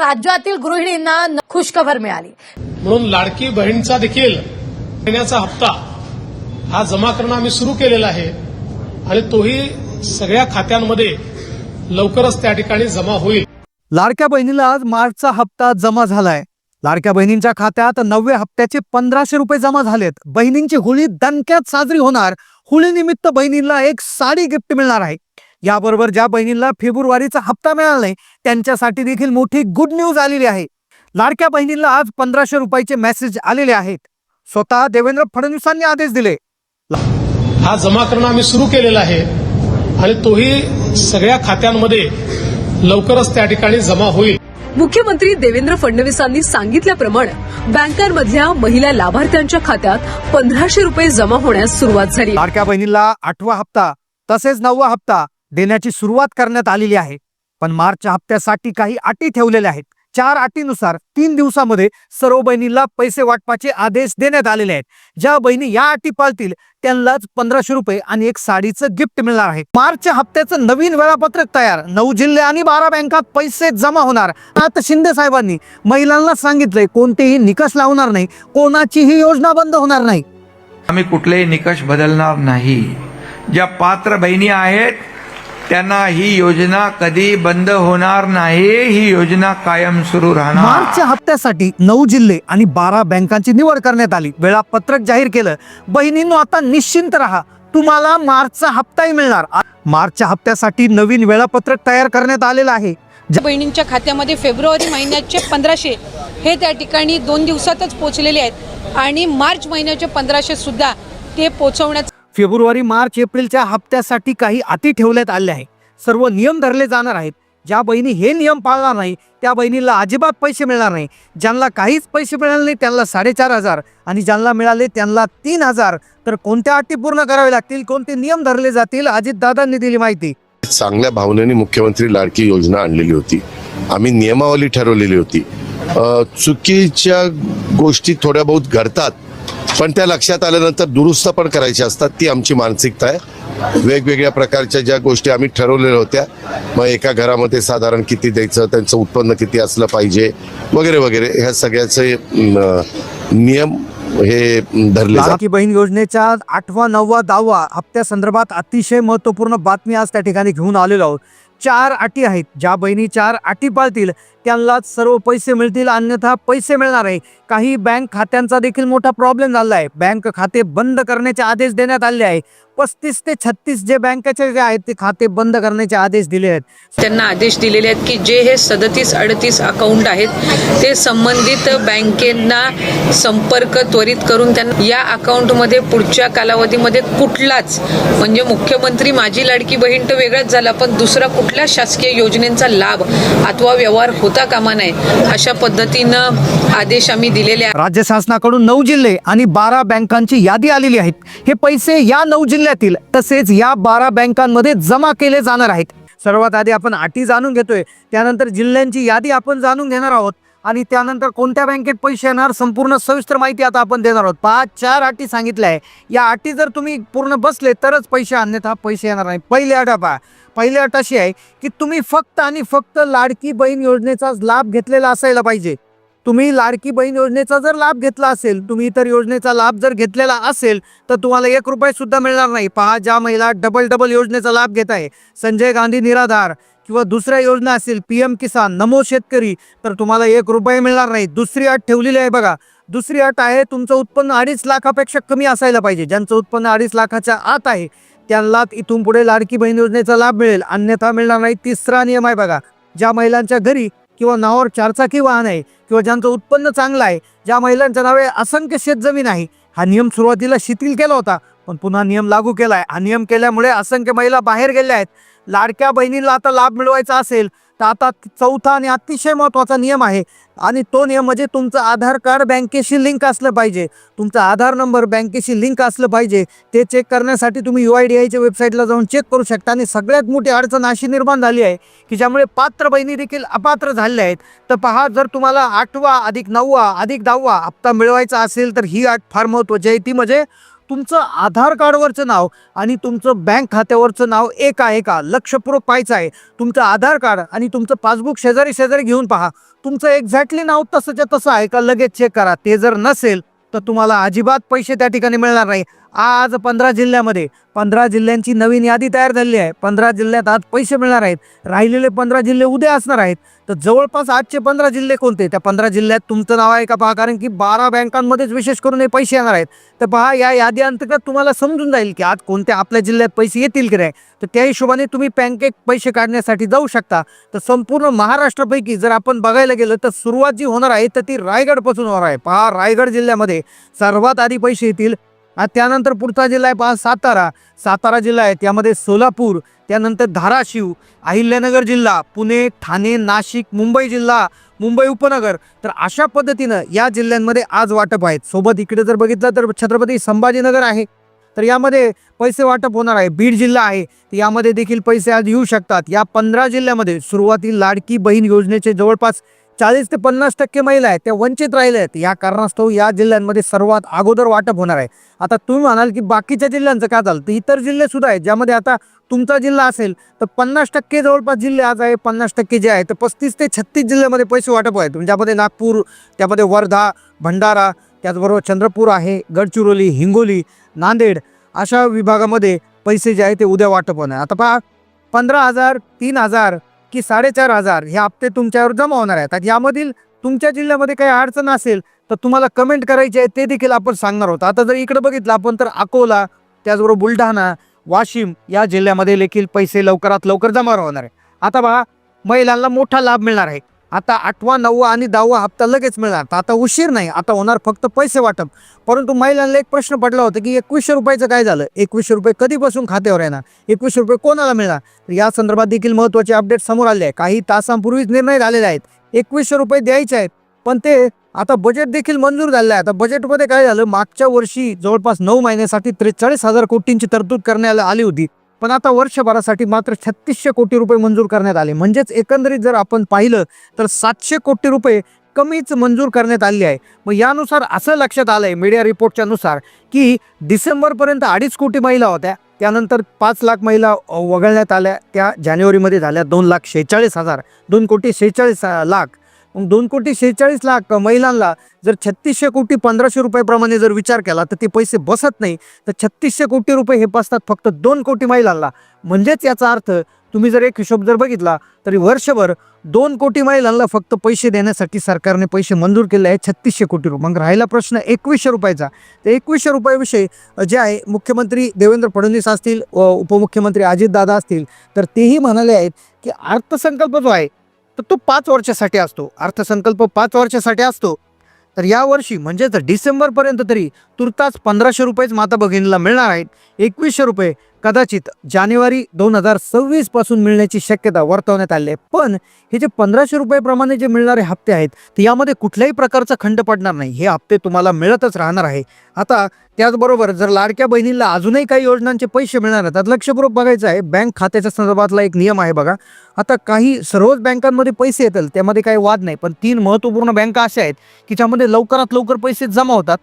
राज्यातील गृहिणींना न- खुशखबर मिळाली. म्हणून लाडकी बहीणचा देखील महिन्याचा हप्ता हा जमा करणं आम्ही सुरू केलेला आहे आणि तोही सगळ्या खात्यांमध्ये लवकरच त्या ठिकाणी जमा होईल. लाडक्या बहिणीला आज मार्चचा हप्ता जमा झालाय. लाडक्या बहिणींच्या खात्यात नवव्या हप्त्याचे पंधराशे रुपये जमा झालेत. बहिणींची होळी दणक्यात साजरी होणार. होळीनिमित्त बहिणींना एक साडी गिफ्ट मिळणार आहे. याबरोबर ज्या बहिणींना फेब्रुवारीचा हप्ता मिळाला नाही त्यांच्यासाठी देखील मोठी गुड न्यूज आलेली आहे. लाडक्या बहिणींना आज पंधराशे रुपयाचे मेसेज आलेले आहेत. स्वतः देवेंद्र फडणवीसांनी आदेश दिले. हा जमा करणं आम्ही सुरू केलेला आहे आणि तोही सगळ्या खात्यांमध्ये लवकरच त्या ठिकाणी जमा होईल. मुख्यमंत्री देवेंद्र फडणवीसांनी सांगितल्याप्रमाणे बँकांमधल्या महिला लाभार्थ्यांच्या खात्यात पंधराशे रुपये जमा होण्यास सुरुवात झाली. लाडक्या बहिणीला आठवा हप्ता तसेच नववा हप्ता देण्याची सुरुवात करण्यात आलेली आहे. पण मार्चच्या हप्त्यासाठी काही अटी ठेवलेल्या आहेत. चार अटीनुसार तीन दिवसामध्ये सर्व बहिणींना पैसे वाटपाचे आदेश देण्यात आलेले आहेत. ज्या बहिणी या अटी पाळतील त्यांनाच पंधराशे रुपये आणि एक साडीचं गिफ्ट मिळणार आहे. मार्चच्या हप्त्याचं नवीन वेळापत्रक तयार. नऊ जिल्हे आणि बारा बँकात पैसे जमा होणार. आता शिंदे साहेबांनी महिलांना सांगितलंय कोणतेही निकष लावणार नाही. कोणाचीही योजना बंद होणार नाही. आम्ही कुठलेही निकष बदलणार नाही. ज्या पात्र बहिणी आहेत त्यांना ही योजना कधी बंद होणार नाही ही योजना कायम सुरू राहणार. मार्चच्या हप्त्यासाठी नऊ जिल्हे आणि बारा बँकांची निवड करण्यात आली. वेळापत्रक जाहीर केलं. बहिणींनो आता निश्चिंत राहा. तुम्हाला मार्चचा हप्ताही मिळणार. मार्चच्या हप्त्यासाठी नवीन वेळापत्रक तयार करण्यात आलेलं आहे. बहिणींच्या खात्यामध्ये फेब्रुवारी महिन्याचे पंधराशे हे त्या ठिकाणी दोन दिवसातच पोचलेले आहेत. आणि मार्च महिन्याचे पंधराशे सुद्धा ते पोचवण्याचं फेब्रुवारी मार्च एप्रिलच्या हप्त्यासाठी काही अटी ठेवण्यात आल्या आहे सर्व नियम धरले जाणार आहेत. ज्या बहिणी हे नियम पाळणार नाही त्या बहिणीला अजिबात पैसे मिळणार नाही. ज्यांना काहीच पैसे मिळाले नाही त्यांना साडेचार हजार आणि ज्यांना मिळाले त्यांना तीन हजार. तर कोणत्या अटी पूर्ण कराव्या लागतील? कोणते नियम धरले जातील? अजितदादांनी दिली माहिती. चांगल्या भावनेने मुख्यमंत्री लाडकी योजना आणलेली होती. आम्ही नियमावली ठरवलेली होती. चुकीच्या गोष्टी थोड्या बहुत घडतात. पण त्या लक्षात आल्यानंतर दुरुस्त पण करायची असतात. ती आमची मानसिकता आहे. वेगवेगळ्या प्रकारच्या ज्या गोष्टी आम्ही ठरवलेल्या होत्या मग एका घरामध्ये साधारण किती द्यायचं त्यांचं उत्पन्न किती असलं पाहिजे वगैरे वगैरे ह्या सगळ्याचे नियम हे धरले जातात. बहीण योजनेच्या आठवा नववा दहावा हप्त्या संदर्भात अतिशय महत्त्वपूर्ण बातमी आज त्या ठिकाणी घेऊन आलेलो आहोत. चार अटी आहेत. ज्या बहिणी चार अटी पाळतील त्यांनाच सर्व पैसे मिळतील अन्यथा पैसे मिळणार आहे काही बँक खात्यांचा देखील मोठा प्रॉब्लेम झाला आहे. बँक खाते बंद करण्याचे आदेश देण्यात आले आहे. पस्तीस ते छत्तीस जे बँकेचे जे आहेत ते खाते बंद करण्याचे आदेश दिले आहेत. त्यांना आदेश दिलेले आहेत की जे हे सदतीस अडतीस अकाउंट आहेत ते संबंधित बँकेंना संपर्क त्वरित करून त्यांना या अकाउंटमध्ये पुढच्या कालावधीमध्ये कुठलाच म्हणजे मुख्यमंत्री माझी लाडकी बहीण तर वेगळाच झाला पण दुसरा कुठल्या शासकीय योजनेचा लाभ अथवा व्यवहार होत कामा नये अशा पद्धतीनं आदेश आम्ही दिलेले आहेत. राज्य शासनाकडून नऊ जिल्हे आणि बारा बँकांची यादी आलेली आहेत. हे पैसे या नऊ जिल्ह्यातील तसेच या बारा बँकांमध्ये जमा केले जाणार आहेत. सर्वात आधी आपण अटी जाणून घेतोय. त्यानंतर जिल्ह्यांची यादी आपण जाणून घेणार आहोत. आणि त्यानंतर कोणत्या बँकेत पैसे येणार संपूर्ण सविस्तर माहिती आता आपण देणार आहोत. पाच चार अटी सांगितल्या आहे. या अटी जर तुम्ही पूर्ण बसले तरच पैसे अन्यथा पैसे येणार नाही. पहिली अट पहा पहिली अट अशी आहे की तुम्ही फक्त आणि फक्त लाडकी बहीण योजनेचाच लाभ घेतलेला असायला पाहिजे. तुम्ही लाडकी बहीण योजनेचा जर लाभ घेतला असेल तुम्ही इतर योजनेचा लाभ जर घेतलेला असेल तर तुम्हाला एक रुपये सुद्धा मिळणार नाही. पहा ज्या महिला डबल डबल योजनेचा लाभ घेत आहे संजय गांधी निराधार किंवा दुसऱ्या योजना असेल पी एम किसान नमो शेतकरी तर तुम्हाला एक रुपये मिळणार नाही. दुसरी अट ठेवलेली आहे बघा. दुसरी अट आहे तुमचं उत्पन्न अडीच लाखापेक्षा कमी असायला पाहिजे. ज्यांचं उत्पन्न अडीच लाखाच्या आत आहे त्यांना इथून पुढे लाडकी बहीण योजनेचा लाभ मिळेल. अन्यथा मिळणार नाही. तिसरा नियम आहे बघा ज्या महिलांच्या घरी किंवा नावावर चारचाकी वाहन आहे किंवा ज्यांचं उत्पन्न चांगलं आहे ज्या महिलांच्या नावे असंख्य शेतजमीन आहे हा नियम सुरुवातीला शिथिल केला होता पण पुन्हा नियम लागू केला आहे हा नियम केल्यामुळे असंख्य महिला बाहेर गेल्या आहेत. लाडक्या बहिणीला आता लाभ मिळवायचा असेल तर आता चौथा आणि अतिशय महत्त्वाचा नियम आहे. आणि तो नियम म्हणजे तुमचं आधार कार्ड बँकेशी लिंक असलं पाहिजे. तुमचा आधार नंबर बँकेशी लिंक असलं पाहिजे. ते चेक करण्यासाठी तुम्ही यू आय डी आयच्या वेबसाईटला जाऊन चेक करू शकता. आणि सगळ्यात मोठी अडचण अशी निर्माण झाली आहे की ज्यामुळे पात्र बहिणी देखील अपात्र झालेल्या आहेत. तर पहा जर तुम्हाला आठवा अधिक नववा अधिक दहावा हप्ता मिळवायचा असेल तर ही अट फार महत्त्वाची आहे. ती म्हणजे तुमचं आधार कार्डवरचं नाव आणि तुमचं बँक खात्यावरचं नाव एक आहे का? लक्षपूर्वक पाहायचं आहे. तुमचं आधार कार्ड आणि तुमचं पासबुक शेजारी शेजारी घेऊन पहा. तुमचं एक्झॅक्टली नाव तसंच्या तसं आहे का? लगेच चेक करा. ते जर नसेल तर तुम्हाला अजिबात पैसे त्या ठिकाणी मिळणार नाही. आज पंधरा जिल्ह्यामध्ये पंधरा जिल्ह्यांची नवीन यादी तयार झालेली आहे. पंधरा जिल्ह्यात आज पैसे मिळणार आहेत. राहिलेले पंधरा जिल्हे उद्या असणार आहेत. तर जवळपास आजचे पंधरा जिल्हे कोणते? त्या पंधरा जिल्ह्यात तुमचं नाव आहे का पहा? कारण की बारा बँकांमध्येच विशेष करून हे पैसे येणार आहेत. तर पहा या यादी अंतर्गत तुम्हाला समजून जाईल की आज कोणत्या आपल्या जिल्ह्यात पैसे येतील की नाही. तर त्या हिशोबाने तुम्ही बँकेत पैसे काढण्यासाठी जाऊ शकता. तर संपूर्ण महाराष्ट्रापैकी जर आपण बघायला गेलं तर सुरुवात जी होणार आहे तर ती रायगडपासून होणार आहे. पहा रायगड जिल्ह्यामध्ये सर्वात आधी पैसे येतील आणि त्यानंतर पुढचा जिल्हा आहे पहा सातारा. सातारा जिल्हा आहे त्यामध्ये सोलापूर त्यानंतर धाराशिव अहिल्यानगर जिल्हा पुणे ठाणे नाशिक मुंबई जिल्हा मुंबई उपनगर. तर अशा पद्धतीनं या जिल्ह्यांमध्ये आज वाटप आहेत. सोबत इकडे जर बघितलं तर छत्रपती संभाजीनगर आहे. तर यामध्ये पैसे वाटप होणार आहे. बीड जिल्हा आहे. तर यामध्ये देखील पैसे आज येऊ शकतात. या पंधरा जिल्ह्यामध्ये सुरुवाती लाडकी बहीण योजनेचे जवळपास चाळीस ते पन्नास टक्के महिला आहेत त्या वंचित राहिल्या आहेत. या कारणास्तव या जिल्ह्यांमध्ये सर्वात अगोदर वाटप होणार आहे. आता तुम्ही म्हणाल की बाकीच्या जिल्ह्यांचं काय झालं तर इतर जिल्हेसुद्धा आहेत ज्यामध्ये आता तुमचा जिल्हा असेल तर पन्नास टक्के जवळपास जिल्हे आज आहे पन्नास टक्के जे आहे तर पस्तीस ते छत्तीस जिल्ह्यामध्ये पैसे वाटप आहेत. ज्यामध्ये नागपूर त्यामध्ये वर्धा भंडारा त्याचबरोबर चंद्रपूर आहे गडचिरोली हिंगोली नांदेड अशा विभागामध्ये पैसे जे आहे ते उद्या वाटप होणार. आता पहा पंधरा हजार तीन हजार की साडेचार हजार हे हप्ते तुमच्यावर जमा होणार आहेत. यामधील तुमच्या जिल्ह्यामध्ये काही अडचण असेल तर तुम्हाला कमेंट करायची आहे ते देखील आपण सांगणार आहोत. आता जर इकडे बघितलं आपण तर अकोला त्याचबरोबर बुलढाणा वाशिम या जिल्ह्यामध्ये देखील पैसे लवकरात लवकर जमा होणार आहे आता बघा महिलांना मोठा लाभ मिळणार आहे. आता आठवा नववा आणि दहावा हप्ता लगेच मिळणार. तर आता उशीर नाही आता होणार फक्त पैसे वाटप. परंतु महिलांना एक प्रश्न पडला होता की एकवीसशे रुपयाचं काय झालं? एकवीसशे रुपये कधीपासून खात्यावर येणार? एकवीसशे रुपये कोणाला मिळणार? तर या संदर्भात देखील महत्त्वाचे अपडेट समोर आले आहे काही तासांपूर्वीच निर्णय झालेले आहेत. एकवीसशे रुपये द्यायचे आहेत. पण ते आता बजेट देखील मंजूर झालेलं आहे. आता बजेटमध्ये काय झालं? मागच्या वर्षी जवळपास नऊ महिन्यासाठी त्रेचाळीस हजार कोटींची तरतूद करण्यात आली होती. पण आता वर्षभरासाठी मात्र छत्तीसशे कोटी रुपये मंजूर करण्यात आले. म्हणजेच एकंदरीत जर आपण पाहिलं तर सातशे कोटी रुपये कमीच मंजूर करण्यात आली आहे. मग यानुसार असं लक्षात आलं आहे मीडिया रिपोर्टच्या नुसार की डिसेंबरपर्यंत अडीच कोटी महिला होत्या. त्यानंतर पाच लाख महिला वगळण्यात आल्या. त्या जानेवारीमध्ये झाल्या दोन लाख शेहेचाळीस हजार. दोन कोटी शेहेचाळीस लाख. मग दोन कोटी शेहेचाळीस लाख महिलांना जर छत्तीसशे कोटी पंधराशे रुपयाप्रमाणे जर विचार केला तर ते पैसे बसत नाही. तर छत्तीसशे कोटी रुपये हे बसतात फक्त दोन कोटी महिलांना. म्हणजेच याचा अर्थ तुम्ही जर एक हिशोब जर बघितला तरी वर्षभर दोन कोटी महिलांना फक्त पैसे देण्यासाठी सरकारने पैसे मंजूर केले आहे छत्तीसशे कोटी रुपये. मग राहिला प्रश्न एकवीसशे रुपयाचा. तर एकवीसशे रुपयाविषयी जे आहे मुख्यमंत्री देवेंद्र फडणवीस असतील व उपमुख्यमंत्री अजितदादा असतील तर तेही म्हणाले आहेत की अर्थसंकल्प जो आहे तर तो पाच वर्षासाठी असतो. अर्थसंकल्प पाच वर्षासाठी असतो. तर यावर्षी म्हणजेच डिसेंबरपर्यंत तरी तुर्तास पंधराशे रुपयेच माता भगिनीला मिळणार आहेत. एकवीसशे रुपये कदाचित जानेवारी दोन हजार सव्वीसपासून मिळण्याची शक्यता वर्तवण्यात आली आहे. पण हे जे पंधराशे रुपयेप्रमाणे जे मिळणारे हप्ते आहेत तर यामध्ये कुठल्याही प्रकारचा खंड पडणार नाही. हे हप्ते तुम्हाला मिळतच राहणार आहे. आता त्याचबरोबर जर लाडक्या बहिणींना अजूनही काही योजनांचे पैसे मिळणार आहेत तर लक्षपूर्वक बघायचं आहे. बँक खात्याच्या संदर्भातला एक नियम आहे बघा. आता काही सर्वच बँकांमध्ये पैसे येतील त्यामध्ये काही वाद नाही. पण तीन महत्त्वपूर्ण बँका अशा आहेत की ज्यामध्ये लवकरात लवकर पैसे जमा होतात.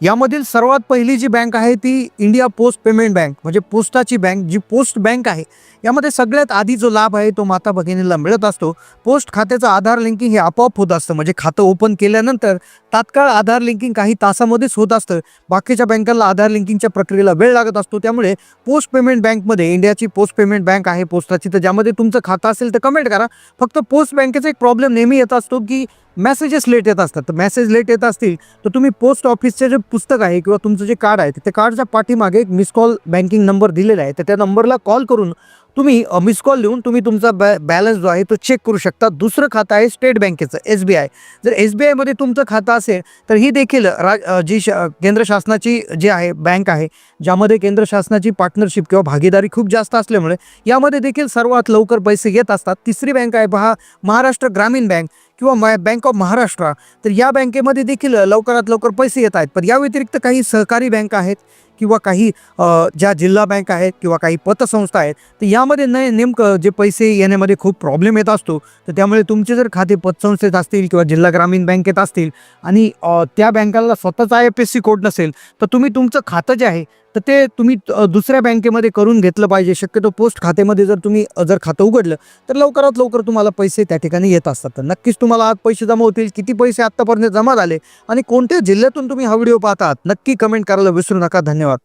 यामधील सर्वात पहिली जी बँक आहे ती इंडिया पोस्ट पेमेंट बँक म्हणजे पोस्टाची बँक जी पोस्ट बँक आहे. यामध्ये सगळ्यात आधी जो लाभ आहे तो माता भगिनीला मिळत असतो. पोस्ट खात्याचं आधार लिंकिंग हे आपोआप होत असतं म्हणजे खातं ओपन केल्यानंतर तात्काळ आधार लिंकिंग काही तासामध्येच होत असतं. बाकीच्या बँकांना आधार लिंकिंगच्या प्रक्रियेला वेळ लागत असतो. त्यामुळे पोस्ट पेमेंट बँकमध्ये इंडियाची पोस्ट पेमेंट बँक आहे पोस्टाची. तर ज्यामध्ये तुमचं खातं असेल तर कमेंट करा. फक्त पोस्ट बँकेचा एक प्रॉब्लेम नेहमी येत असतो की मेसेजेस लेट येत असतात. तर मेसेज लेट येत असतील तर तुम्ही पोस्ट ऑफिसचे जे पुस्तक आहे किंवा तुमचं जे कार्ड आहे त्या कार्डच्या पाठीमागे एक मिस कॉल बँकिंग नंबर दिलेला आहे. तर त्या नंबरला कॉल करून तुम्ही मिस कॉल देऊन तुम्ही तुमचा बॅ बॅलन्स जो आहे तो चेक करू शकता. दुसरं खातं आहे स्टेट बँकेचं एस बी आय जर एस बी आयमध्ये तुमचं खातं असेल तर ही देखील रा जी श केंद्र शासनाची जी आहे बँक आहे ज्यामध्ये केंद्र शासनाची पार्टनरशिप किंवा भागीदारी खूप जास्त असल्यामुळे यामध्ये देखील सर्वात लवकर पैसे येत असतात. तिसरी बँक आहे पहा महाराष्ट्र ग्रामीण बँक किंवा मा बँक ऑफ महाराष्ट्र तर या बँकेमध्ये देखील लवकरात लवकर पैसे येत आहेत. पण या व्यतिरिक्त काही सहकारी बँक आहेत किंवा काही ज्या जिल्हा बँक आहेत किंवा काही पतसंस्था आहेत तर यामध्ये न नेमकं जे पैसे येण्यामध्ये खूप प्रॉब्लेम येत असतो तर त्यामुळे तुमचे जर खाते पतसंस्थेत असतील किंवा जिल्हा ग्रामीण बँकेत असतील आणि त्या बँकाला स्वतःचा I F S C code नसेल तर तुम्ही तुमचं खातं जे आहे तर ते तुम्ही दुसऱ्या बँकेमध्ये करून घेतलं पाहिजे. शक्यतो पोस्ट खात्यामध्ये जर तुम्ही जर खातं उघडलं तर लवकरात लवकर तुम्हाला पैसे त्या ठिकाणी येत असतात. तर नक्कीच तुम्हाला आज पैसे जमा होतील. किती पैसे आत्तापर्यंत जमा झाले आणि कोणत्या जिल्ह्यातून तुम्ही हा व्हिडिओ पाहतात नक्की कमेंट करायला विसरू नका. धन्यवाद.